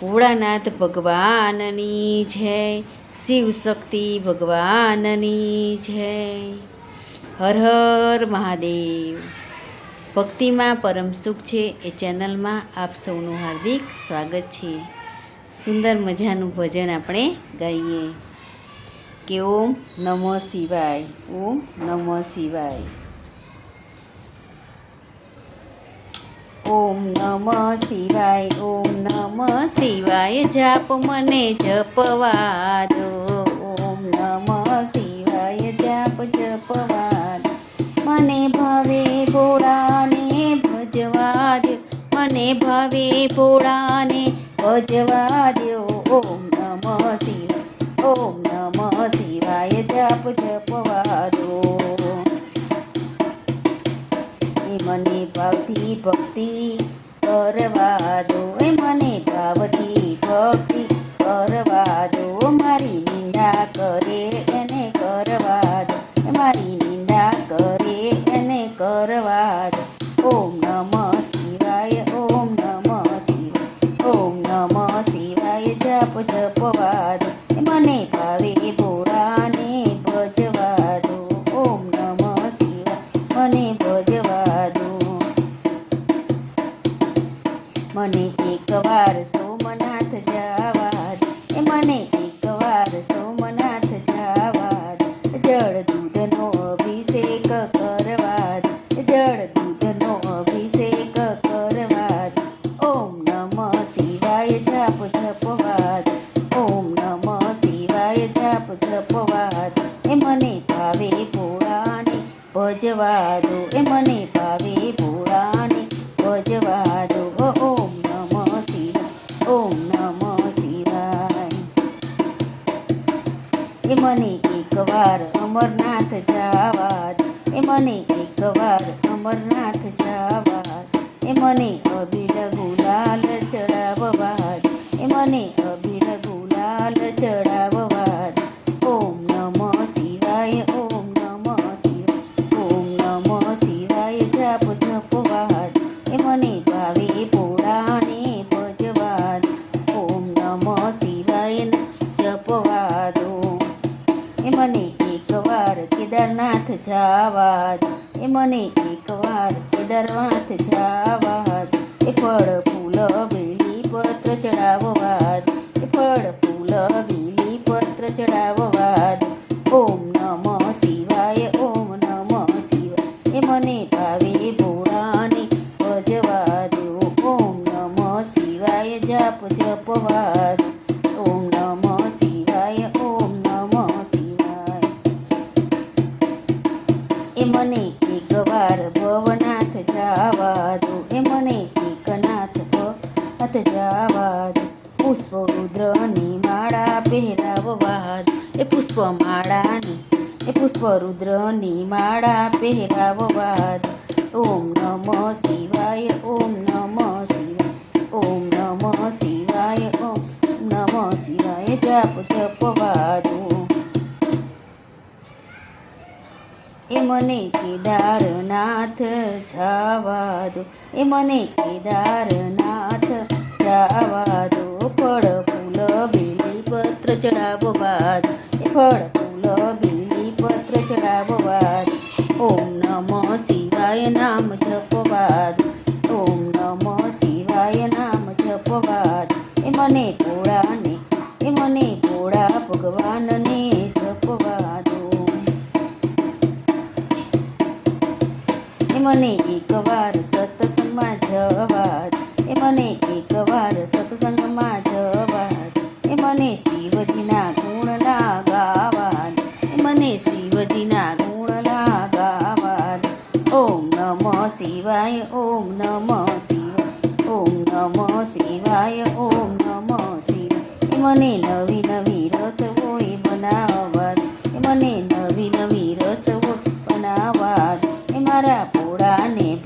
ભોળાનાથ ભગવાનની જય, શિવ શક્તિ ભગવાનની જય. હર હર મહાદેવ. ભક્તિમાં પરમ સુખ છે એ ચેનલમાં આપ સૌનું હાર્દિક સ્વાગત છે. સુંદર મજાનું ભજન આપણે ગાઈએ. કે ઓમ નમઃ શિવાય, ઓમ નમઃ શિવાય. ઓમ નમ શિવાય, ઓમ નમ શિવાય, જાપ મને જપવા દો ઓમ નમ શિવાય, જાપ જપવા દો મને ભાવે ભોળાને ભજવા દો મને ભાવે ભોળાને ભજવા દો ઓમ નમ શિવાય, ઓમ નમ શિવાય, જાપ જપવા ભાવતી ભક્તિ કરવા દો એ મને ભાવતી ભક્તિ કરવા દો મારી નિંદા કરે. શિવાય જાપ જપવા દો એ મને ભાવે ભોળાને. ભજવા એ મને ભાવે ભોળાને. ભજવા ઓમ નમઃ શિવાય, ઓમ નમઃ શિવાય. એ મને એકવાર અમરનાથ જવા એ મને એકવાર અમરનાથ જવા એ મને અબીલ ગુલાલ ચડાવવા એ મને અબીલ ગુલાલ ચડાવવા જવા એ મને એકવાર કેદારનાથ જવા એ ફળ ફૂલ, બેલી પત્ર ચડાવવા એ ફળ ફૂલ ભવનાથ જવાદ પુષ્પ રુદ્રની માળા પહેરાવવાદ. એ પુષ્પ માળાની એ પુષ્પ રુદ્રની માળા પહેરાવવાદ. ઓમ નમ શિવાય, ઓમ નમઃ શિવાય, ઓમ નમ શિવાય, ઓમ નમઃ શિવાય. જપ જપવાદો. એ મને કેદારનાથ જવા દો એ મને કેદારનાથ દો ફળ ફૂલ બીલી પત્ર ચડાવો વાત ફળ ફૂલ બીલી પત્ર ચડાવો દો ઓમ નમ શિવાય નામ જપવાદ ઓમ નમ શિવાય નામ જપવાદ એ મને ભોળાને એ મને ભોળા ભગવાનને જપવા દો એ મને એકવાર સત્સંગમાં જવા મને એકવાર સત્સંગમાં જવા એ મને શિવજીના ગુણના ગાવાની. એ મને શિવજીના ગુણના ગાવાની ઓમ નમઃ શિવાય, ઓમ નમઃ શિવાય, ઓમ નમઃ શિવાય, ઓમ નમઃ શિવાય એ મને નવી નવી રસોઈ હોય દો. એ મને નવી નવી રસોઈ હોય દો. એ મારા ભોળાને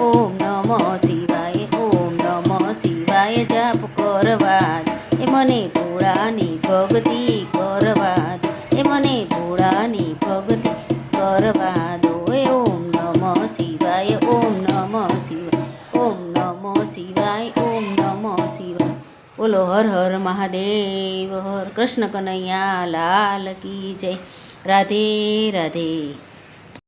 ઓમ નમઃ શિવાય, ઓમ નમો શિવાય, જાપ કરવા એ મને ભોળાની ભક્તિ કરવા એ મને ભોળાની ભક્તિ કરવા દો ઓમ નમઃ શિવાય, ઓમ નમઃ શિવાય, ઓમ નમો શિવાય, ઓમ નમઃ શિવાય. બોલો, હર હર મહાદેવ, હર કૃષ્ણ કનૈયા, લાલ કી જય. રાધે રાધે.